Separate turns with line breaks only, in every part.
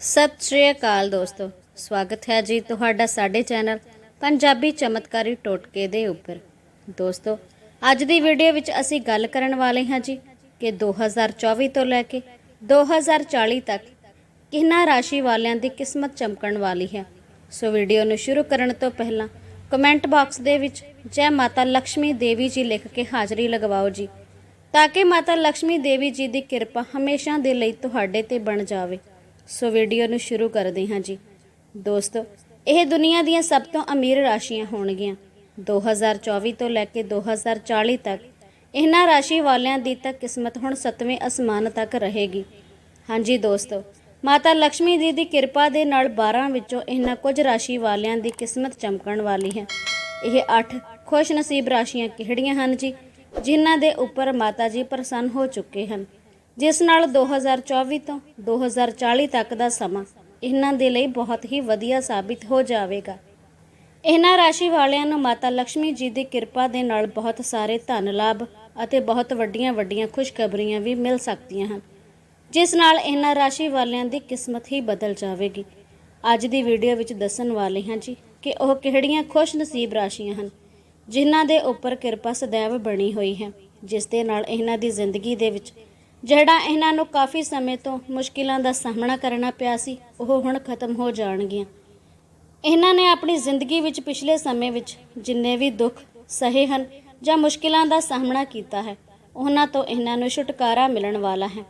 ਸਤਿ ਸ਼੍ਰੀ ਅਕਾਲ ਦੋਸਤੋ। ਸਵਾਗਤ ਹੈ ਜੀ ਤੁਹਾਡਾ ਸਾਡੇ ਚੈਨਲ ਪੰਜਾਬੀ ਚਮਤਕਾਰੀ ਟੋਟਕੇ ਦੇ ਉੱਪਰ। ਦੋਸਤੋ, ਅੱਜ ਦੀ ਵੀਡੀਓ ਵਿੱਚ ਅਸੀਂ ਗੱਲ ਕਰਨ ਵਾਲੇ ਹਾਂ ਜੀ ਕਿ 2024 ਤੋਂ ਲੈ ਕੇ 2040 ਤੱਕ ਕਿਹਨਾਂ ਰਾਸ਼ੀ ਵਾਲਿਆਂ ਦੀ ਕਿਸਮਤ ਚਮਕਣ ਵਾਲੀ ਹੈ। ਸੋ ਵੀਡੀਓ ਨੂੰ ਸ਼ੁਰੂ ਕਰਨ ਤੋਂ ਪਹਿਲਾਂ ਕਮੈਂਟ ਬਾਕਸ ਦੇ ਵਿੱਚ ਜੈ ਮਾਤਾ ਲక్ష్ਮੀ ਦੇਵੀ ਜੀ ਲਿਖ ਕੇ ਹਾਜ਼ਰੀ ਲਗਵਾਓ ਜੀ, ਤਾਂ ਕਿ ਮਾਤਾ ਲక్ష్ਮੀ ਦੇਵੀ ਜੀ ਦੀ ਕਿਰਪਾ ਹਮੇਸ਼ਾ ਦੇ ਲਈ ਤੁਹਾਡੇ ਤੇ ਬਣ ਜਾਵੇ। ਸੋ ਵੀਡੀਓ ਨੂੰ ਸ਼ੁਰੂ ਕਰਦੇ ਹਾਂ ਜੀ। ਦੋਸਤੋ, ਇਹ ਦੁਨੀਆ ਦੀਆਂ ਸਭ ਤੋਂ ਅਮੀਰ ਰਾਸ਼ੀਆਂ ਹੋਣਗੀਆਂ। 2024 ਤੋਂ ਲੈ ਕੇ 2040 ਤੱਕ ਇਹਨਾਂ ਰਾਸ਼ੀ ਵਾਲਿਆਂ ਦੀ ਤਾਂ ਕਿਸਮਤ ਹੁਣ ਸੱਤਵੇਂ ਅਸਮਾਨ ਤੱਕ ਰਹੇਗੀ। ਹਾਂਜੀ ਦੋਸਤੋ, ਮਾਤਾ ਲక్ష్ਮੀ ਜੀ ਦੀ ਕਿਰਪਾ ਦੇ ਨਾਲ 12 ਵਿੱਚੋਂ ਇਹਨਾਂ ਕੁਝ ਰਾਸ਼ੀ ਵਾਲਿਆਂ ਦੀ ਕਿਸਮਤ ਚਮਕਣ ਵਾਲੀ ਹੈ। ਇਹ 8 ਖੁਸ਼ ਨਸੀਬ ਰਾਸ਼ੀਆਂ ਕਿਹੜੀਆਂ ਹਨ ਜੀ, ਜਿਨ੍ਹਾਂ ਦੇ ਉੱਪਰ ਮਾਤਾ ਜੀ ਪ੍ਰਸੰਨ ਹੋ ਚੁੱਕੇ ਹਨ। ਜਿਸ ਨਾਲ 2024 ਤੋਂ 2040 ਤੱਕ ਦਾ ਸਮਾਂ ਇਹਨਾਂ ਦੇ ਲਈ ਬਹੁਤ ਹੀ ਵਧੀਆ ਸਾਬਿਤ ਹੋ ਜਾਵੇਗਾ। ਇਹਨਾਂ ਰਾਸ਼ੀ ਵਾਲਿਆਂ ਨੂੰ ਮਾਤਾ ਲక్ష్ਮੀ ਜੀ ਦੀ ਕਿਰਪਾ ਦੇ ਨਾਲ ਬਹੁਤ ਸਾਰੇ ਧਨ ਲਾਭ ਅਤੇ ਬਹੁਤ ਵੱਡੀਆਂ ਵੱਡੀਆਂ ਖੁਸ਼ਖਬਰੀਆਂ ਵੀ ਮਿਲ ਸਕਦੀਆਂ ਹਨ, ਜਿਸ ਨਾਲ ਇਹਨਾਂ ਰਾਸ਼ੀ ਵਾਲਿਆਂ ਦੀ ਕਿਸਮਤ ਹੀ ਬਦਲ ਜਾਵੇਗੀ। ਅੱਜ ਦੀ ਵੀਡੀਓ ਵਿੱਚ ਦੱਸਣ ਵਾਲੇ ਹਾਂ ਜੀ ਕਿ ਉਹ ਕਿਹੜੀਆਂ ਖੁਸ਼ ਨਸੀਬ ਰਾਸ਼ੀਆਂ ਹਨ, ਜਿਨ੍ਹਾਂ ਦੇ ਉੱਪਰ ਕਿਰਪਾ ਸਦੈਵ ਬਣੀ ਹੋਈ ਹੈ, ਜਿਸ ਦੇ ਨਾਲ ਇਹਨਾਂ ਦੀ ਜ਼ਿੰਦਗੀ ਦੇ ਵਿੱਚ ਜਿਹੜਾ ਇਹਨਾਂ ਨੂੰ ਕਾਫੀ ਸਮੇਂ ਤੋਂ ਮੁਸ਼ਕਿਲਾਂ ਦਾ ਸਾਹਮਣਾ ਕਰਨਾ ਪਿਆ ਸੀ, ਉਹ ਹੁਣ ਖਤਮ ਹੋ ਜਾਣਗੀਆਂ। ਇਹਨਾਂ ਨੇ ਆਪਣੀ ਜ਼ਿੰਦਗੀ ਵਿੱਚ ਪਿਛਲੇ ਸਮੇਂ ਵਿੱਚ ਜਿੰਨੇ ਵੀ ਦੁੱਖ, ਸਹੇ ਹਨ ਜਾਂ ਮੁਸ਼ਕਿਲਾਂ ਦਾ ਸਾਹਮਣਾ ਕੀਤਾ ਹੈ, ਉਹਨਾਂ ਤੋਂ ਇਹਨਾਂ ਨੂੰ ਛੁਟਕਾਰਾ ਮਿਲਣ ਵਾਲਾ ਹੈ।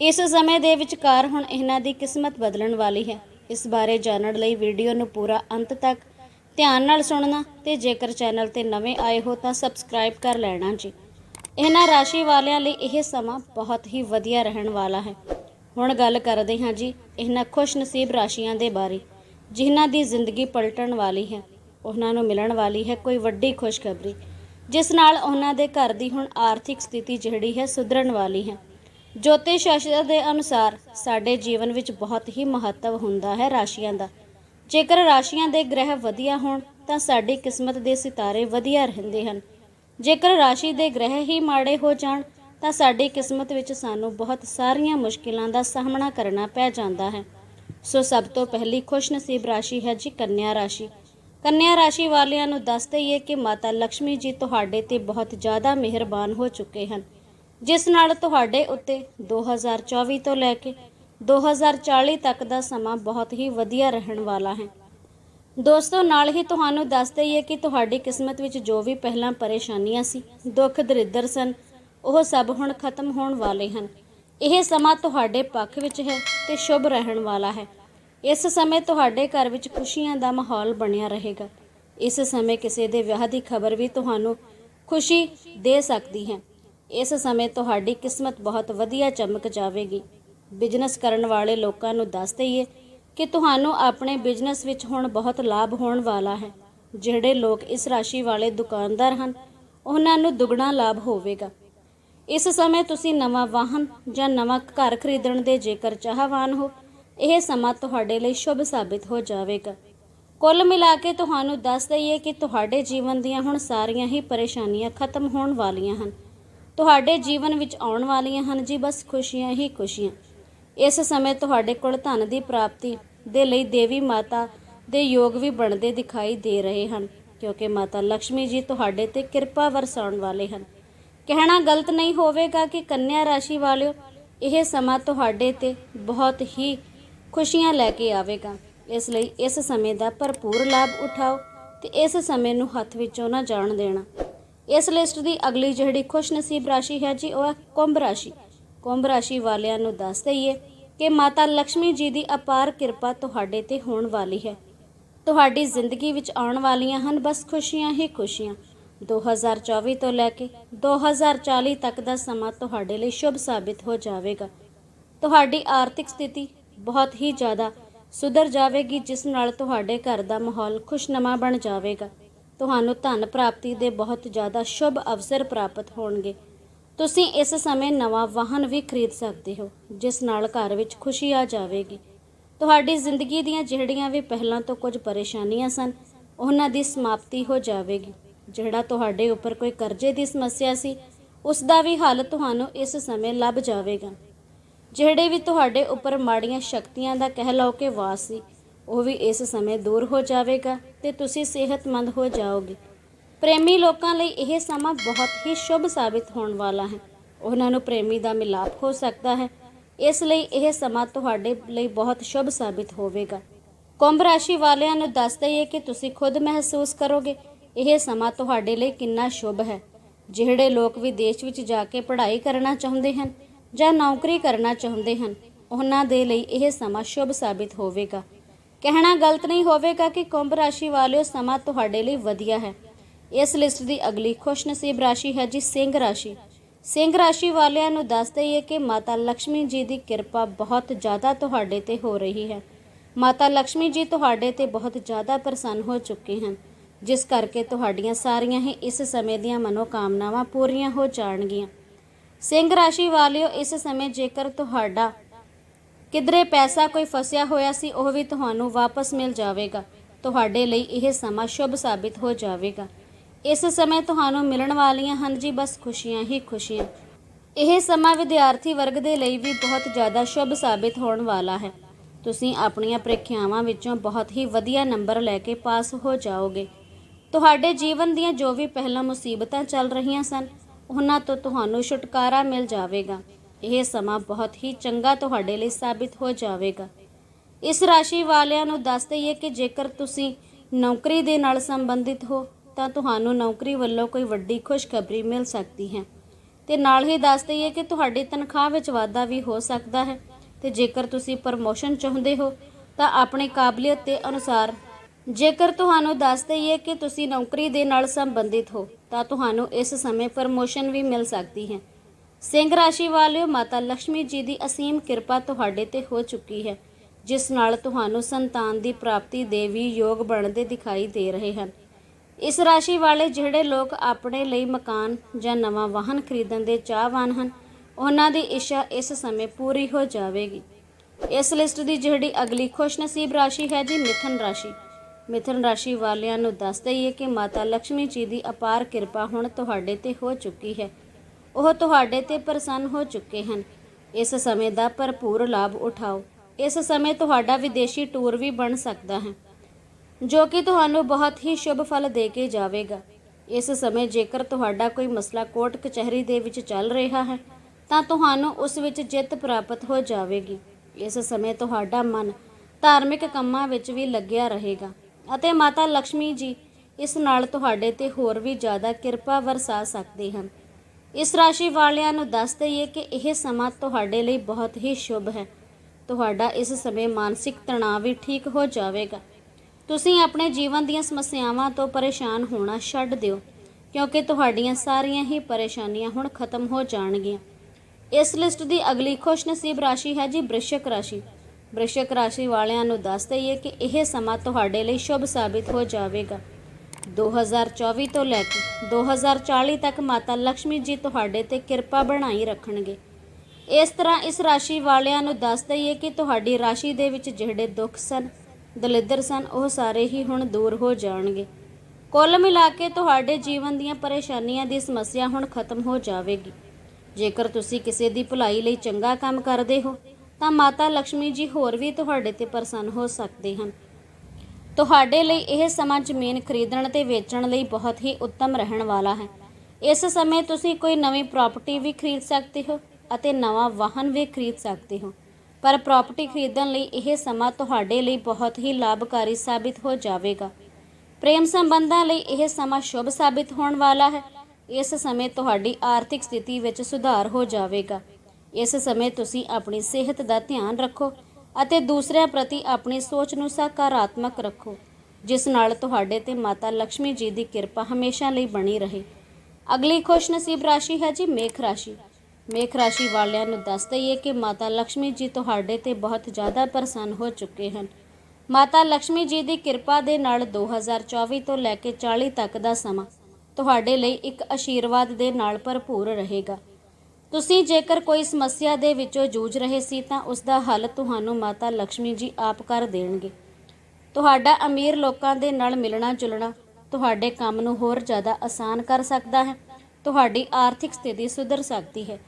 ਇਸ ਸਮੇਂ ਦੇ ਵਿਚਕਾਰ ਹੁਣ ਇਹਨਾਂ ਦੀ ਕਿਸਮਤ ਬਦਲਣ ਵਾਲੀ ਹੈ। ਇਸ ਬਾਰੇ ਜਾਣਨ ਲਈ ਵੀਡੀਓ ਨੂੰ ਪੂਰਾ ਅੰਤ ਤੱਕ ਧਿਆਨ ਨਾਲ ਸੁਣਨਾ ਤੇ ਜੇਕਰ ਚੈਨਲ ਤੇ ਨਵੇਂ ਆਏ ਹੋ ਤਾਂ ਸਬਸਕ੍ਰਾਈਬ ਕਰ ਲੈਣਾ ਜੀ। ਇਹਨਾਂ ਰਾਸ਼ੀ ਵਾਲਿਆਂ ਲਈ ਇਹ ਸਮਾਂ ਬਹੁਤ ਹੀ ਵਧੀਆ ਰਹਿਣ ਵਾਲਾ ਹੈ। ਹੁਣ ਗੱਲ ਕਰਦੇ ਹਾਂ ਜੀ ਇਹਨਾਂ ਖੁਸ਼ ਨਸੀਬ ਰਾਸ਼ੀਆਂ ਦੇ ਬਾਰੇ। ਜਿਨ੍ਹਾਂ ਦੀ ਜ਼ਿੰਦਗੀ ਪਲਟਣ ਵਾਲੀ ਹੈ, ਉਹਨਾਂ ਨੂੰ ਮਿਲਣ ਵਾਲੀ ਹੈ ਕੋਈ ਵੱਡੀ ਖੁਸ਼ਖਬਰੀ, ਜਿਸ ਨਾਲ ਉਹਨਾਂ ਦੇ ਘਰ ਦੀ ਹੁਣ ਆਰਥਿਕ ਸਥਿਤੀ ਜਿਹੜੀ ਹੈ ਸੁਧਰਨ ਵਾਲੀ ਹੈ। ਜੋਤਿਸ਼ ਸ਼ਾਸਤਰ ਦੇ ਅਨੁਸਾਰ ਸਾਡੇ ਜੀਵਨ ਵਿੱਚ ਬਹੁਤ ਹੀ ਮਹੱਤਵ ਹੁੰਦਾ ਹੈ ਰਾਸ਼ੀਆਂ ਦਾ। ਜੇਕਰ ਰਾਸ਼ੀਆਂ ਦੇ ਗ੍ਰਹਿ ਵਧੀਆ ਹੋਣ, ਤਾਂ ਸਾਡੀ ਕਿਸਮਤ ਦੇ ਸਿਤਾਰੇ ਵਧੀਆ ਰਹਿੰਦੇ ਹਨ। ਜੇਕਰ ਰਾਸ਼ੀ ਦੇ ਗ੍ਰਹਿ ਹੀ ਮਾੜੇ ਹੋ ਜਾਣ, ਤਾਂ ਸਾਡੀ ਕਿਸਮਤ ਵਿੱਚ ਸਾਨੂੰ ਬਹੁਤ ਸਾਰੀਆਂ ਮੁਸ਼ਕਿਲਾਂ ਦਾ ਸਾਹਮਣਾ ਕਰਨਾ ਪੈ ਜਾਂਦਾ ਹੈ। ਸੋ ਸਭ ਤੋਂ ਪਹਿਲੀ ਖੁਸ਼ਨਸੀਬ ਰਾਸ਼ੀ ਹੈ ਜੀ ਕੰਨਿਆ ਰਾਸ਼ੀ। ਕੰਨਿਆ ਰਾਸ਼ੀ ਵਾਲਿਆਂ ਨੂੰ ਦੱਸ ਦਈਏ ਕਿ ਮਾਤਾ ਲక్ష్ਮੀ ਜੀ ਤੁਹਾਡੇ ਤੇ ਬਹੁਤ ਜ਼ਿਆਦਾ ਮਿਹਰਬਾਨ ਹੋ ਚੁੱਕੇ ਹਨ। ਜਿਸ ਨਾਲ ਤੁਹਾਡੇ ਉੱਤੇ 2024 ਤੋਂ ਲੈ ਕੇ 2040 ਤੱਕ ਦਾ ਸਮਾਂ ਬਹੁਤ ਹੀ ਵਧੀਆ ਰਹਿਣ ਵਾਲਾ ਹੈ। ਦੋਸਤੋ, ਨਾਲ ਹੀ ਤੁਹਾਨੂੰ ਦੱਸ ਦਈਏ ਕਿ ਤੁਹਾਡੀ ਕਿਸਮਤ ਵਿੱਚ ਜੋ ਵੀ ਪਹਿਲਾਂ ਪਰੇਸ਼ਾਨੀਆਂ ਸੀ, ਦੁੱਖ ਦਰਿੱਦਰ ਸਨ, ਉਹ ਸਭ ਹੁਣ ਖਤਮ ਹੋਣ ਵਾਲੇ ਹਨ। ਇਹ ਸਮਾਂ ਤੁਹਾਡੇ ਪੱਖ ਵਿੱਚ ਹੈ ਤੇ ਸ਼ੁਭ ਰਹਿਣ ਵਾਲਾ ਹੈ। ਇਸ ਸਮੇਂ ਤੁਹਾਡੇ ਘਰ ਵਿੱਚ ਖੁਸ਼ੀਆਂ ਦਾ ਮਾਹੌਲ ਬਣਿਆ ਰਹੇਗਾ। ਇਸ ਸਮੇਂ ਕਿਸੇ ਦੇ ਵਿਆਹ ਦੀ ਖਬਰ ਵੀ ਤੁਹਾਨੂੰ ਖੁਸ਼ੀ ਦੇ ਸਕਦੀ ਹੈ। ਇਸ ਸਮੇਂ ਤੁਹਾਡੀ ਕਿਸਮਤ ਬਹੁਤ ਵਧੀਆ ਚਮਕ ਜਾਵੇਗੀ। ਬਿਜ਼ਨਸ ਕਰਨ ਵਾਲੇ ਲੋਕਾਂ ਨੂੰ ਦੱਸ ਦਈਏ ਕਿ ਤੁਹਾਨੂੰ ਆਪਣੇ ਬਿਜ਼ਨਸ ਵਿੱਚ ਹੁਣ ਬਹੁਤ ਲਾਭ ਹੋਣ ਵਾਲਾ ਹੈ। ਜਿਹੜੇ ਲੋਕ ਇਸ ਰਾਸ਼ੀ ਵਾਲੇ ਦੁਕਾਨਦਾਰ ਹਨ, ਉਹਨਾਂ ਨੂੰ ਦੁੱਗਣਾ ਲਾਭ ਹੋਵੇਗਾ। ਇਸ ਸਮੇਂ ਤੁਸੀਂ ਨਵਾਂ ਵਾਹਨ ਜਾਂ ਨਵਾਂ ਘਰ ਖਰੀਦਣ ਦੇ ਜੇਕਰ ਚਾਹਵਾਨ ਹੋ, ਇਹ ਸਮਾਂ ਤੁਹਾਡੇ ਲਈ ਸ਼ੁਭ ਸਾਬਿਤ ਹੋ ਜਾਵੇਗਾ। ਕੁੱਲ ਮਿਲਾ ਕੇ ਤੁਹਾਨੂੰ ਦੱਸ ਦਈਏ ਕਿ ਤੁਹਾਡੇ ਜੀਵਨ ਦੀਆਂ ਹੁਣ ਸਾਰੀਆਂ ਹੀ ਪਰੇਸ਼ਾਨੀਆਂ ਖਤਮ ਹੋਣ ਵਾਲੀਆਂ ਹਨ। ਤੁਹਾਡੇ ਜੀਵਨ ਵਿੱਚ ਆਉਣ ਵਾਲੀਆਂ ਹਨ ਜੀ, ਬਸ ਖੁਸ਼ੀਆਂ ਹੀ ਖੁਸ਼ੀਆਂ। ਇਸ ਸਮੇਂ ਤੁਹਾਡੇ ਕੋਲ ਧਨ ਦੀ ਪ੍ਰਾਪਤੀ ਦੇ ਲਈ ਦੇਵੀ ਮਾਤਾ ਦੇ ਯੋਗ ਵੀ ਬਣਦੇ ਦਿਖਾਈ ਦੇ ਰਹੇ ਹਨ, ਕਿਉਂਕਿ ਮਾਤਾ ਲక్ష్ਮੀ ਜੀ ਤੁਹਾਡੇ ਤੇ ਕਿਰਪਾ ਵਰਸਾਉਣ ਵਾਲੇ ਹਨ। ਕਹਿਣਾ ਗਲਤ ਨਹੀਂ ਹੋਵੇਗਾ ਕਿ ਕੰਨਿਆ ਰਾਸ਼ੀ ਵਾਲਿਓ, ਇਹ ਸਮਾਂ ਤੁਹਾਡੇ ਤੇ ਬਹੁਤ ਹੀ ਖੁਸ਼ੀਆਂ ਲੈ ਕੇ ਆਵੇਗਾ। ਇਸ ਲਈ ਇਸ ਸਮੇਂ ਦਾ ਭਰਪੂਰ ਲਾਭ ਉਠਾਓ ਤੇ ਇਸ ਸਮੇਂ ਨੂੰ ਹੱਥ ਵਿੱਚੋਂ ਨਾ ਜਾਣ ਦੇਣਾ। ਇਸ ਲਿਸਟ ਦੀ ਅਗਲੀ ਜਿਹੜੀ ਖੁਸ਼ਨਸੀਬ ਰਾਸ਼ੀ ਹੈ ਜੀ, ਉਹ ਹੈ ਕੁੰਭ ਰਾਸ਼ੀ। ਕੁੰਭ ਰਾਸ਼ੀ ਵਾਲਿਆਂ ਨੂੰ ਦੱਸ ਦਈਏ ਕਿ ਮਾਤਾ ਲక్ష్ਮੀ ਜੀ ਦੀ ਅਪਾਰ ਕਿਰਪਾ ਤੁਹਾਡੇ ਤੇ ਹੋਣ ਵਾਲੀ ਹੈ। ਤੁਹਾਡੀ ਜ਼ਿੰਦਗੀ ਵਿੱਚ ਆਉਣ ਵਾਲੀਆਂ ਹਨ ਬਸ ਖੁਸ਼ੀਆਂ ਹੀ ਖੁਸ਼ੀਆਂ। 2024 ਤੋਂ ਲੈ ਕੇ 2040 ਤੱਕ ਦਾ ਸਮਾਂ ਤੁਹਾਡੇ ਲਈ ਸ਼ੁਭ ਸਾਬਿਤ ਹੋ ਜਾਵੇਗਾ। ਤੁਹਾਡੀ ਆਰਥਿਕ ਸਥਿਤੀ ਬਹੁਤ ਹੀ ਜ਼ਿਆਦਾ ਸੁਧਰ ਜਾਵੇਗੀ, ਜਿਸ ਨਾਲ ਤੁਹਾਡੇ ਘਰ ਦਾ ਮਾਹੌਲ ਖੁਸ਼ਨਮਾ ਬਣ ਜਾਵੇਗਾ। ਤੁਹਾਨੂੰ ਧਨ ਪ੍ਰਾਪਤੀ ਦੇ ਬਹੁਤ ਜ਼ਿਆਦਾ ਸ਼ੁਭ ਅਵਸਰ ਪ੍ਰਾਪਤ ਹੋਣਗੇ। ਤੁਸੀਂ ਇਸ ਸਮੇਂ ਨਵਾਂ ਵਾਹਨ ਵੀ ਖਰੀਦ ਸਕਦੇ ਹੋ, ਜਿਸ ਨਾਲ ਘਰ ਵਿੱਚ ਖੁਸ਼ੀ ਆ ਜਾਵੇਗੀ। ਤੁਹਾਡੀ ਜ਼ਿੰਦਗੀ ਦੀਆਂ ਜਿਹੜੀਆਂ ਵੀ ਪਹਿਲਾਂ ਤੋਂ ਕੁਝ ਪਰੇਸ਼ਾਨੀਆਂ ਸਨ, ਉਹਨਾਂ ਦੀ ਸਮਾਪਤੀ ਹੋ ਜਾਵੇਗੀ। ਜਿਹੜਾ ਤੁਹਾਡੇ ਉੱਪਰ ਕੋਈ ਕਰਜ਼ੇ ਦੀ ਸਮੱਸਿਆ ਸੀ, ਉਸ ਦਾ ਵੀ ਹੱਲ ਤੁਹਾਨੂੰ ਇਸ ਸਮੇਂ ਲੱਭ ਜਾਵੇਗਾ। ਜਿਹੜੇ ਵੀ ਤੁਹਾਡੇ ਉੱਪਰ ਮਾੜੀਆਂ ਸ਼ਕਤੀਆਂ ਦਾ ਕਹਿ ਲਓ ਕਿ ਵਾਸ ਸੀ, ਉਹ ਵੀ ਇਸ ਸਮੇਂ ਦੂਰ ਹੋ ਜਾਵੇਗਾ ਤੇ ਤੁਸੀਂ ਸਿਹਤਮੰਦ ਹੋ ਜਾਓਗੇ। ਪ੍ਰੇਮੀ ਲੋਕਾਂ ਲਈ ਇਹ ਸਮਾਂ ਬਹੁਤ ਹੀ ਸ਼ੁਭ ਸਾਬਿਤ ਹੋਣ ਵਾਲਾ ਹੈ। ਉਹਨਾਂ ਨੂੰ ਪ੍ਰੇਮੀ ਦਾ ਮਿਲਾਪ ਹੋ ਸਕਦਾ ਹੈ। ਇਸ ਲਈ ਇਹ ਸਮਾਂ ਤੁਹਾਡੇ ਲਈ ਬਹੁਤ ਸ਼ੁਭ ਸਾਬਿਤ ਹੋਵੇਗਾ। ਕੁੰਭ ਰਾਸ਼ੀ ਵਾਲਿਆਂ ਨੂੰ ਦੱਸ ਦਈਏ ਕਿ ਤੁਸੀਂ ਖੁਦ ਮਹਿਸੂਸ ਕਰੋਗੇ, ਇਹ ਸਮਾਂ ਤੁਹਾਡੇ ਲਈ ਕਿੰਨਾ ਸ਼ੁਭ ਹੈ। ਜਿਹੜੇ ਲੋਕ ਵਿਦੇਸ਼ ਵਿੱਚ ਜਾ ਕੇ ਪੜ੍ਹਾਈ ਕਰਨਾ ਚਾਹੁੰਦੇ ਹਨ ਜਾਂ ਨੌਕਰੀ ਕਰਨਾ ਚਾਹੁੰਦੇ ਹਨ, ਉਹਨਾਂ ਦੇ ਲਈ ਇਹ ਸਮਾਂ ਸ਼ੁਭ ਸਾਬਿਤ ਹੋਵੇਗਾ। ਕਹਿਣਾ ਗਲਤ ਨਹੀਂ ਹੋਵੇਗਾ ਕਿ ਕੁੰਭ ਰਾਸ਼ੀ ਵਾਲਿਓ ਸਮਾਂ ਤੁਹਾਡੇ ਲਈ ਵਧੀਆ ਹੈ। ਇਸ ਲਿਸਟ ਦੀ ਅਗਲੀ ਖੁਸ਼ ਨਸੀਬ ਰਾਸ਼ੀ ਹੈ ਜੀ ਸਿੰਘ ਰਾਸ਼ੀ। ਸਿੰਘ ਰਾਸ਼ੀ ਵਾਲਿਆਂ ਨੂੰ ਦੱਸ ਦਈਏ ਕਿ ਮਾਤਾ ਲక్ష్ਮੀ ਜੀ ਦੀ ਕਿਰਪਾ ਬਹੁਤ ਜ਼ਿਆਦਾ ਤੁਹਾਡੇ ਤੇ ਹੋ ਰਹੀ ਹੈ। ਮਾਤਾ ਲక్ష్ਮੀ ਜੀ ਤੁਹਾਡੇ ਤੇ ਬਹੁਤ ਜ਼ਿਆਦਾ ਪ੍ਰਸੰਨ ਹੋ ਚੁੱਕੇ ਹਨ। ਜਿਸ ਕਰਕੇ ਤੁਹਾਡੀਆਂ ਸਾਰੀਆਂ ਹੀ ਇਸ ਸਮੇਂ ਦੀਆਂ ਮਨੋਕਾਮਨਾਵਾਂ ਪੂਰੀਆਂ ਹੋ ਜਾਣਗੀਆਂ। ਸਿੰਘ ਰਾਸ਼ੀ ਵਾਲਿਓ, ਇਸ ਸਮੇਂ ਜੇਕਰ ਤੁਹਾਡਾ ਕਿਧਰੇ ਪੈਸਾ ਕੋਈ ਫਸਿਆ ਹੋਇਆ ਸੀ, ਉਹ ਵੀ ਤੁਹਾਨੂੰ ਵਾਪਸ ਮਿਲ ਜਾਵੇਗਾ। ਤੁਹਾਡੇ ਲਈ ਇਹ ਸਮਾਂ ਸ਼ੁਭ ਸਾਬਿਤ ਹੋ ਜਾਵੇਗਾ। ਇਸ ਸਮੇਂ ਤੁਹਾਨੂੰ ਮਿਲਣ ਵਾਲੀਆਂ ਹਨ ਜੀ, ਬਸ ਖੁਸ਼ੀਆਂ ਹੀ ਖੁਸ਼ੀਆਂ। ਇਹ ਸਮਾਂ ਵਿਦਿਆਰਥੀ ਵਰਗ ਦੇ ਲਈ ਵੀ ਬਹੁਤ ਜ਼ਿਆਦਾ ਸ਼ੁਭ ਸਾਬਿਤ ਹੋਣ ਵਾਲਾ ਹੈ। ਤੁਸੀਂ ਆਪਣੀਆਂ ਪ੍ਰੀਖਿਆਵਾਂ ਵਿੱਚੋਂ ਬਹੁਤ ਹੀ ਵਧੀਆ ਨੰਬਰ ਲੈ ਕੇ ਪਾਸ ਹੋ ਜਾਓਗੇ। ਤੁਹਾਡੇ ਜੀਵਨ ਦੀਆਂ ਜੋ ਵੀ ਪਹਿਲਾਂ ਮੁਸੀਬਤਾਂ ਚੱਲ ਰਹੀਆਂ ਸਨ, ਉਹਨਾਂ ਤੋਂ ਤੁਹਾਨੂੰ ਛੁਟਕਾਰਾ ਮਿਲ ਜਾਵੇਗਾ। ਇਹ ਸਮਾਂ ਬਹੁਤ ਹੀ ਚੰਗਾ ਤੁਹਾਡੇ ਲਈ ਸਾਬਿਤ ਹੋ ਜਾਵੇਗਾ। ਇਸ ਰਾਸ਼ੀ ਵਾਲਿਆਂ ਨੂੰ ਦੱਸ ਦਈਏ ਕਿ ਜੇਕਰ ਤੁਸੀਂ ਨੌਕਰੀ ਦੇ ਨਾਲ ਸੰਬੰਧਿਤ ਹੋ ਤਾਂ ਤੁਹਾਨੂੰ ਨੌਕਰੀ ਵੱਲੋਂ ਕੋਈ ਵੱਡੀ ਖੁਸ਼ਖਬਰੀ ਮਿਲ ਸਕਦੀ ਹੈ। ਤੇ ਨਾਲ ਹੀ ਦੱਸ ਦਈਏ ਕਿ ਤੁਹਾਡੀ ਤਨਖਾਹ ਵਿੱਚ ਵਾਧਾ ਵੀ ਹੋ ਸਕਦਾ ਹੈ। ਤੇ ਜੇਕਰ ਤੁਸੀਂ ਪ੍ਰਮੋਸ਼ਨ ਚਾਹੁੰਦੇ ਹੋ, ਤਾਂ ਆਪਣੀ ਕਾਬਲੀਅਤ ਦੇ ਅਨੁਸਾਰ ਜੇਕਰ ਤੁਹਾਨੂੰ ਦੱਸ ਦਈਏ ਕਿ ਤੁਸੀਂ ਨੌਕਰੀ ਦੇ ਨਾਲ ਸੰਬੰਧਿਤ ਹੋ, ਤਾਂ ਤੁਹਾਨੂੰ ਇਸ ਸਮੇਂ ਪ੍ਰਮੋਸ਼ਨ ਵੀ ਮਿਲ ਸਕਦੀ ਹੈ। ਸਿੰਘ ਰਾਸ਼ੀ ਵਾਲਿਓ, ਮਾਤਾ ਲక్ష్ਮੀ ਜੀ ਦੀ ਅਸੀਮ ਕਿਰਪਾ ਤੁਹਾਡੇ ਤੇ ਹੋ ਚੁੱਕੀ ਹੈ, ਜਿਸ ਨਾਲ ਤੁਹਾਨੂੰ ਸੰਤਾਨ ਦੀ ਪ੍ਰਾਪਤੀ ਦੇ ਵੀ ਯੋਗ ਬਣਦੇ ਦਿਖਾਈ ਦੇ ਰਹੇ ਹਨ। ਇਸ ਰਾਸ਼ੀ ਵਾਲੇ ਜਿਹੜੇ ਲੋਕ ਆਪਣੇ ਲਈ ਮਕਾਨ ਜਾਂ ਨਵਾਂ ਵਾਹਨ ਖਰੀਦਣ ਦੇ ਚਾਹਵਾਨ ਹਨ, ਉਹਨਾਂ ਦੀ ਇੱਛਾ ਇਸ ਸਮੇਂ ਪੂਰੀ ਹੋ ਜਾਵੇਗੀ। ਇਸ ਲਿਸਟ ਦੀ ਜਿਹੜੀ ਅਗਲੀ ਖੁਸ਼ਨਸੀਬ ਰਾਸ਼ੀ ਹੈ ਜੀ, ਮਿਥਨ ਰਾਸ਼ੀ। ਮਿਥਨ ਰਾਸ਼ੀ ਵਾਲਿਆਂ ਨੂੰ ਦੱਸ ਦਈਏ ਕਿ ਮਾਤਾ ਲక్ష్ਮੀ ਜੀ ਦੀ ਅਪਾਰ ਕਿਰਪਾ ਹੁਣ ਤੁਹਾਡੇ ਤੇ ਹੋ ਚੁੱਕੀ ਹੈ। ਉਹ ਤੁਹਾਡੇ ਤੇ ਪ੍ਰਸੰਨ ਹੋ ਚੁੱਕੇ ਹਨ। ਇਸ ਸਮੇਂ ਦਾ ਭਰਪੂਰ ਲਾਭ ਉਠਾਓ। ਇਸ ਸਮੇਂ ਤੁਹਾਡਾ ਵਿਦੇਸ਼ੀ ਟੂਰ ਵੀ ਬਣ ਸਕਦਾ ਹੈ। ਜੋ ਕਿ ਤੁਹਾਨੂੰ ਬਹੁਤ ਹੀ ਸ਼ੁਭ ਫਲ ਦੇ ਕੇ ਜਾਵੇਗਾ। ਇਸ ਸਮੇਂ ਜੇਕਰ ਤੁਹਾਡਾ ਕੋਈ ਮਸਲਾ ਕੋਰਟ ਕਚਹਿਰੀ ਦੇ ਵਿੱਚ ਚੱਲ ਰਿਹਾ ਹੈ, ਤਾਂ ਤੁਹਾਨੂੰ ਉਸ ਵਿੱਚ ਜਿੱਤ ਪ੍ਰਾਪਤ ਹੋ ਜਾਵੇਗੀ। ਇਸ ਸਮੇਂ ਤੁਹਾਡਾ ਮਨ ਧਾਰਮਿਕ ਕੰਮਾਂ ਵਿੱਚ ਵੀ ਲੱਗਿਆ ਰਹੇਗਾ ਅਤੇ ਮਾਤਾ ਲక్ష్ਮੀ ਜੀ ਇਸ ਨਾਲ ਤੁਹਾਡੇ ਤੇ ਹੋਰ ਵੀ ਜ਼ਿਆਦਾ ਕਿਰਪਾ ਵਰਸਾ ਸਕਦੇ ਹਨ। ਇਸ ਰਾਸ਼ੀ ਵਾਲਿਆਂ ਨੂੰ ਦੱਸ ਦਈਏ ਕਿ ਇਹ ਸਮਾਂ ਤੁਹਾਡੇ ਲਈ ਬਹੁਤ ਹੀ ਸ਼ੁਭ ਹੈ। ਤੁਹਾਡਾ ਇਸ ਸਮੇਂ ਮਾਨਸਿਕ ਤਣਾਅ ਵੀ ਠੀਕ ਹੋ ਜਾਵੇਗਾ ਤੁਸੀਂ ਆਪਣੇ ਜੀਵਨ ਦੀਆਂ ਸਮੱਸਿਆਵਾਂ ਤੋਂ ਪਰੇਸ਼ਾਨ ਹੋਣਾ ਛੱਡ ਦਿਓ, ਕਿਉਂਕਿ ਤੁਹਾਡੀਆਂ ਸਾਰੀਆਂ ਹੀ ਪਰੇਸ਼ਾਨੀਆਂ ਹੁਣ ਖਤਮ ਹੋ ਜਾਣਗੀਆਂ। ਇਸ ਲਿਸਟ ਦੀ ਅਗਲੀ ਖੁਸ਼ਨਸੀਬ ਰਾਸ਼ੀ ਹੈ ਜੀ ਬ੍ਰਿਸ਼ਕ ਰਾਸ਼ੀ। ਬ੍ਰਿਸ਼ਕ ਰਾਸ਼ੀ ਵਾਲਿਆਂ ਨੂੰ ਦੱਸ ਦਈਏ ਕਿ ਇਹ ਸਮਾਂ ਤੁਹਾਡੇ ਲਈ ਸ਼ੁਭ ਸਾਬਿਤ ਹੋ ਜਾਵੇਗਾ। 2024 ਤੋਂ ਲੈ ਕੇ 2040 ਤੱਕ ਮਾਤਾ ਲక్ష్ਮੀ ਜੀ ਤੁਹਾਡੇ ਤੇ ਕਿਰਪਾ ਬਣਾਈ ਰੱਖਣਗੇ। ਇਸ ਤਰ੍ਹਾਂ ਇਸ ਰਾਸ਼ੀ ਵਾਲਿਆਂ ਨੂੰ ਦੱਸ ਦਈਏ ਕਿ ਤੁਹਾਡੀ ਰਾਸ਼ੀ ਦੇ ਵਿੱਚ ਜਿਹੜੇ ਦੁੱਖ ਸਨ ਦਲਿੱਦਰ ਸਨ, ਉਹ ਸਾਰੇ ਹੀ ਹੁਣ ਦੂਰ ਹੋ ਜਾਣਗੇ। ਕੁੱਲ ਮਿਲਾ ਕੇ ਤੁਹਾਡੇ ਜੀਵਨ ਦੀਆਂ ਪਰੇਸ਼ਾਨੀਆਂ ਦੀ ਸਮੱਸਿਆ ਹੁਣ ਖਤਮ ਹੋ ਜਾਵੇਗੀ। ਜੇਕਰ ਤੁਸੀਂ ਕਿਸੇ ਦੀ ਭਲਾਈ ਲਈ ਚੰਗਾ ਕੰਮ ਕਰਦੇ ਹੋ, ਤਾਂ ਮਾਤਾ ਲక్ష్ਮੀ ਜੀ ਹੋਰ ਵੀ ਤੁਹਾਡੇ ਤੇ ਪ੍ਰਸੰਨ ਹੋ ਸਕਦੇ ਹਨ। ਤੁਹਾਡੇ ਲਈ ਇਹ ਸਮਾਂ ਜ਼ਮੀਨ ਖਰੀਦਣ ਤੇ ਵੇਚਣ ਲਈ ਬਹੁਤ ਹੀ ਉੱਤਮ ਰਹਿਣ ਵਾਲਾ ਹੈ। ਇਸ ਸਮੇਂ ਤੁਸੀਂ ਕੋਈ ਨਵੀਂ ਪ੍ਰਾਪਰਟੀ ਵੀ ਖਰੀਦ ਸਕਦੇ ਹੋ ਅਤੇ ਨਵਾਂ ਵਾਹਨ ਵੀ ਖਰੀਦ ਸਕਦੇ ਹੋ। ਪਰ ਪ੍ਰਾਪਰਟੀ ਖਰੀਦਣ ਲਈ ਇਹ ਸਮਾਂ ਤੁਹਾਡੇ ਲਈ ਬਹੁਤ ਹੀ ਲਾਭਕਾਰੀ ਸਾਬਿਤ ਹੋ ਜਾਵੇਗਾ। ਪ੍ਰੇਮ ਸੰਬੰਧਾਂ ਲਈ ਇਹ ਸਮਾਂ ਸ਼ੁਭ ਸਾਬਿਤ ਹੋਣ ਵਾਲਾ ਹੈ। ਇਸ ਸਮੇਂ ਤੁਹਾਡੀ ਆਰਥਿਕ ਸਥਿਤੀ ਵਿੱਚ ਸੁਧਾਰ ਹੋ ਜਾਵੇਗਾ। ਇਸ ਸਮੇਂ ਤੁਸੀਂ ਆਪਣੀ ਸਿਹਤ ਦਾ ਧਿਆਨ ਰੱਖੋ ਅਤੇ ਦੂਸਰਿਆਂ ਪ੍ਰਤੀ ਆਪਣੀ ਸੋਚ ਨੂੰ ਸਕਾਰਾਤਮਕ ਰੱਖੋ, ਜਿਸ ਨਾਲ ਤੁਹਾਡੇ ਤੇ ਮਾਤਾ ਲక్ష్ਮੀ ਜੀ ਦੀ ਕਿਰਪਾ ਹਮੇਸ਼ਾ ਲਈ ਬਣੀ ਰਹੇ। ਅਗਲੀ ਖੁਸ਼ਨਸੀਬ ਰਾਸ਼ੀ ਹੈ ਜੀ ਮੇਖ ਰਾਸ਼ੀ। ਮੇਖ ਰਾਸ਼ੀ ਵਾਲਿਆਂ ਨੂੰ ਦੱਸ ਦਈਏ ਕਿ ਮਾਤਾ ਲక్ష్ਮੀ ਜੀ ਤੁਹਾਡੇ ਤੇ ਬਹੁਤ ਜ਼ਿਆਦਾ ਪ੍ਰਸੰਨ ਹੋ ਚੁੱਕੇ ਹਨ। ਮਾਤਾ ਲక్ష్ਮੀ ਜੀ ਦੀ ਕਿਰਪਾ ਦੇ ਨਾਲ 2024 ਤੋਂ ਲੈ ਕੇ 40 ਤੱਕ ਦਾ ਸਮਾਂ ਤੁਹਾਡੇ ਲਈ ਇੱਕ ਅਸ਼ੀਰਵਾਦ ਦੇ ਨਾਲ ਭਰਪੂਰ ਰਹੇਗਾ। ਤੁਸੀਂ ਜੇਕਰ ਕੋਈ ਸਮੱਸਿਆ ਦੇ ਵਿੱਚੋਂ ਜੂਝ ਰਹੇ ਸੀ ਤਾਂ ਉਸ ਦਾ ਹੱਲ ਤੁਹਾਨੂੰ ਮਾਤਾ ਲక్ష్ਮੀ ਜੀ ਆਪ ਕਰ ਦੇਣਗੇ। ਤੁਹਾਡਾ ਅਮੀਰ ਲੋਕਾਂ ਦੇ ਨਾਲ ਮਿਲਣਾ ਜੁਲਣਾ ਤੁਹਾਡੇ ਕੰਮ ਨੂੰ ਹੋਰ ਜ਼ਿਆਦਾ ਆਸਾਨ ਕਰ ਸਕਦਾ ਹੈ। ਤੁਹਾਡੀ ਆਰਥਿਕ ਸਥਿਤੀ ਸੁਧਰ ਸਕਦੀ ਹੈ।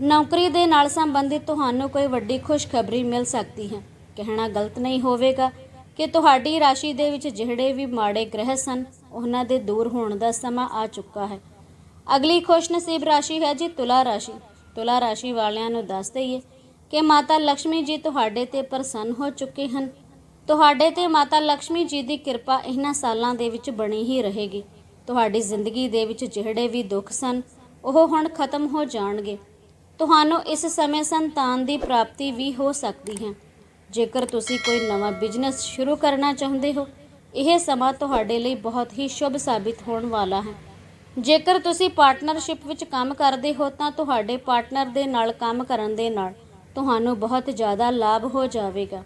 ਨੌਕਰੀ ਦੇ ਨਾਲ ਸੰਬੰਧਿਤ ਤੁਹਾਨੂੰ ਕੋਈ ਵੱਡੀ ਖੁਸ਼ਖਬਰੀ ਮਿਲ ਸਕਦੀ ਹੈ। ਕਹਿਣਾ ਗਲਤ ਨਹੀਂ ਹੋਵੇਗਾ ਕਿ ਤੁਹਾਡੀ ਰਾਸ਼ੀ ਦੇ ਵਿੱਚ ਜਿਹੜੇ ਵੀ ਮਾੜੇ ਗ੍ਰਹਿ ਸਨ, ਉਹਨਾਂ ਦੇ ਦੂਰ ਹੋਣ ਦਾ ਸਮਾਂ ਆ ਚੁੱਕਾ ਹੈ। ਅਗਲੀ ਖੁਸ਼ ਨਸੀਬ ਰਾਸ਼ੀ ਹੈ ਜੀ ਤੁਲਾ ਰਾਸ਼ੀ। ਤੁਲਾ ਰਾਸ਼ੀ ਵਾਲਿਆਂ ਨੂੰ ਦੱਸ ਦਈਏ ਕਿ ਮਾਤਾ ਲక్ష్ਮੀ ਜੀ ਤੁਹਾਡੇ ਤੇ ਪ੍ਰਸੰਨ ਹੋ ਚੁੱਕੇ ਹਨ। ਤੁਹਾਡੇ ਤੇ ਮਾਤਾ ਲక్ష్ਮੀ ਜੀ ਦੀ ਕਿਰਪਾ ਇਹਨਾਂ ਸਾਲਾਂ ਦੇ ਵਿੱਚ ਬਣੀ ਹੀ ਰਹੇਗੀ। ਤੁਹਾਡੀ ਜ਼ਿੰਦਗੀ ਦੇ ਵਿੱਚ ਜਿਹੜੇ ਵੀ ਦੁੱਖ ਸਨ, ਉਹ ਹੁਣ ਖਤਮ ਹੋ ਜਾਣਗੇ। ਤੁਹਾਨੂੰ ਇਸ ਸਮੇਂ ਸੰਤਾਨ ਦੀ ਪ੍ਰਾਪਤੀ ਵੀ ਹੋ ਸਕਦੀ ਹੈ। ਜੇਕਰ ਤੁਸੀਂ ਕੋਈ ਨਵਾਂ ਬਿਜ਼ਨਸ ਸ਼ੁਰੂ ਕਰਨਾ ਚਾਹੁੰਦੇ ਹੋ, ਇਹ ਸਮਾਂ ਤੁਹਾਡੇ ਲਈ ਬਹੁਤ ਹੀ ਸ਼ੁਭ ਸਾਬਿਤ ਹੋਣ ਵਾਲਾ ਹੈ। ਜੇਕਰ ਤੁਸੀਂ ਪਾਰਟਨਰਸ਼ਿਪ ਵਿੱਚ ਕੰਮ ਕਰਦੇ ਹੋ, ਤਾਂ ਤੁਹਾਡੇ ਪਾਰਟਨਰ ਦੇ ਨਾਲ ਕੰਮ ਕਰਨ ਦੇ ਨਾਲ ਤੁਹਾਨੂੰ ਬਹੁਤ ਜ਼ਿਆਦਾ ਲਾਭ ਹੋ ਜਾਵੇਗਾ।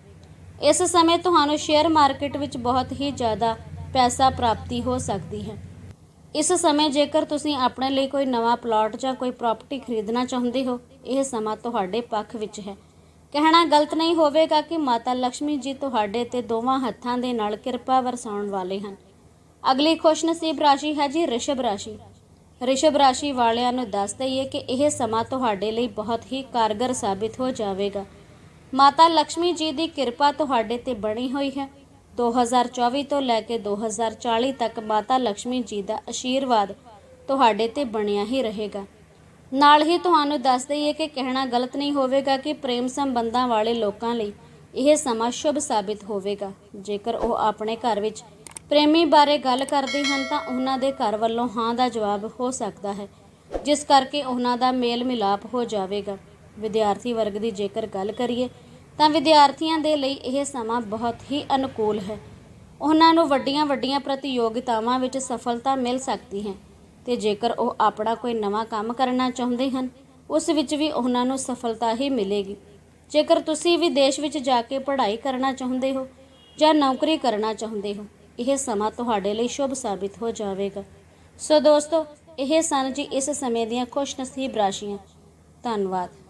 ਇਸ ਸਮੇਂ ਤੁਹਾਨੂੰ ਸ਼ੇਅਰ ਮਾਰਕੀਟ ਵਿੱਚ ਬਹੁਤ ਹੀ ਜ਼ਿਆਦਾ ਪੈਸਾ ਪ੍ਰਾਪਤੀ ਹੋ ਸਕਦੀ ਹੈ। ਇਸ ਸਮੇਂ ਜੇਕਰ ਤੁਸੀਂ ਆਪਣੇ ਲਈ ਕੋਈ ਨਵਾਂ ਪਲਾਟ ਜਾਂ ਕੋਈ ਪ੍ਰਾਪਰਟੀ ਖਰੀਦਣਾ ਚਾਹੁੰਦੇ ਹੋ, ਇਹ ਸਮਾਂ ਤੁਹਾਡੇ ਪੱਖ ਵਿੱਚ ਹੈ। ਕਹਿਣਾ ਗਲਤ ਨਹੀਂ ਹੋਵੇਗਾ ਕਿ ਮਾਤਾ ਲక్ష్ਮੀ ਜੀ ਤੁਹਾਡੇ ਤੇ ਦੋਵਾਂ ਹੱਥਾਂ ਦੇ ਨਾਲ ਕਿਰਪਾ ਵਰਸਾਉਣ ਵਾਲੇ ਹਨ। ਅਗਲੀ ਖੁਸ਼ਨਸੀਬ ਰਾਸ਼ੀ ਹੈ ਜੀ ਰਿਸ਼ਭ ਰਾਸ਼ੀ। ਰਿਸ਼ਭ ਰਾਸ਼ੀ ਵਾਲਿਆਂ ਨੂੰ ਦੱਸ ਦਈਏ ਕਿ ਇਹ ਸਮਾਂ ਤੁਹਾਡੇ ਲਈ ਬਹੁਤ ਹੀ ਕਾਰਗਰ ਸਾਬਿਤ ਹੋ ਜਾਵੇਗਾ। ਮਾਤਾ ਲక్ష్ਮੀ ਜੀ ਦੀ ਕਿਰਪਾ ਤੁਹਾਡੇ ਤੇ ਬਣੀ ਹੋਈ ਹੈ। 2024 ਤੋਂ ਲੈ ਕੇ 2040 ਤੱਕ ਮਾਤਾ ਲక్ష్ਮੀ ਜੀ ਦਾ ਆਸ਼ੀਰਵਾਦ ਤੁਹਾਡੇ ਤੇ ਬਣਿਆ ਹੀ ਰਹੇਗਾ। ਨਾਲ ਹੀ ਤੁਹਾਨੂੰ ਦੱਸ ਦਈਏ ਕਿ ਕਹਿਣਾ ਗਲਤ ਨਹੀਂ ਹੋਵੇਗਾ ਕਿ ਪ੍ਰੇਮ ਸੰਬੰਧਾਂ ਵਾਲੇ ਲੋਕਾਂ ਲਈ ਇਹ ਸਮਾਂ ਸ਼ੁਭ ਸਾਬਿਤ ਹੋਵੇਗਾ। ਜੇਕਰ ਉਹ ਆਪਣੇ ਘਰ ਵਿੱਚ ਪ੍ਰੇਮੀ ਬਾਰੇ ਗੱਲ ਕਰਦੇ ਹਨ ਤਾਂ ਉਹਨਾਂ ਦੇ ਘਰ ਵੱਲੋਂ ਹਾਂ ਦਾ ਜਵਾਬ ਹੋ ਸਕਦਾ ਹੈ, ਜਿਸ ਕਰਕੇ ਉਹਨਾਂ ਦਾ ਮੇਲ ਮਿਲਾਪ ਹੋ ਜਾਵੇਗਾ। ਵਿਦਿਆਰਥੀ ਵਰਗ ਦੀ ਜੇਕਰ ਗੱਲ ਕਰੀਏ ਤਾਂ ਵਿਦਿਆਰਥੀਆਂ ਦੇ ਲਈ ਇਹ ਸਮਾਂ ਬਹੁਤ ਹੀ ਅਨੁਕੂਲ ਹੈ। ਉਹਨਾਂ ਨੂੰ ਵੱਡੀਆਂ ਵੱਡੀਆਂ ਪ੍ਰਤੀਯੋਗਿਤਾਵਾਂ ਵਿੱਚ ਸਫਲਤਾ ਮਿਲ ਸਕਦੀ ਹੈ ਤੇ ਜੇਕਰ ਉਹ ਆਪਣਾ ਕੋਈ ਨਵਾਂ ਕੰਮ ਕਰਨਾ ਚਾਹੁੰਦੇ ਹਨ, ਉਸ ਵਿੱਚ ਵੀ ਉਹਨਾਂ ਨੂੰ ਸਫਲਤਾ ਹੀ ਮਿਲੇਗੀ। ਜੇਕਰ ਤੁਸੀਂ ਵਿਦੇਸ਼ ਵਿੱਚ ਜਾ ਕੇ ਪੜ੍ਹਾਈ ਕਰਨਾ ਚਾਹੁੰਦੇ ਹੋ ਜਾਂ ਨੌਕਰੀ ਕਰਨਾ ਚਾਹੁੰਦੇ ਹੋ, ਇਹ ਸਮਾਂ ਤੁਹਾਡੇ ਲਈ ਸ਼ੁਭ ਸਾਬਿਤ ਹੋ ਜਾਵੇਗਾ। ਸੋ ਦੋਸਤੋ, ਇਹ ਸਨ ਜੀ ਇਸ ਸਮੇਂ ਦੀਆਂ ਖੁਸ਼ਨਸੀਬ ਰਾਸ਼ੀਆਂ। ਧੰਨਵਾਦ।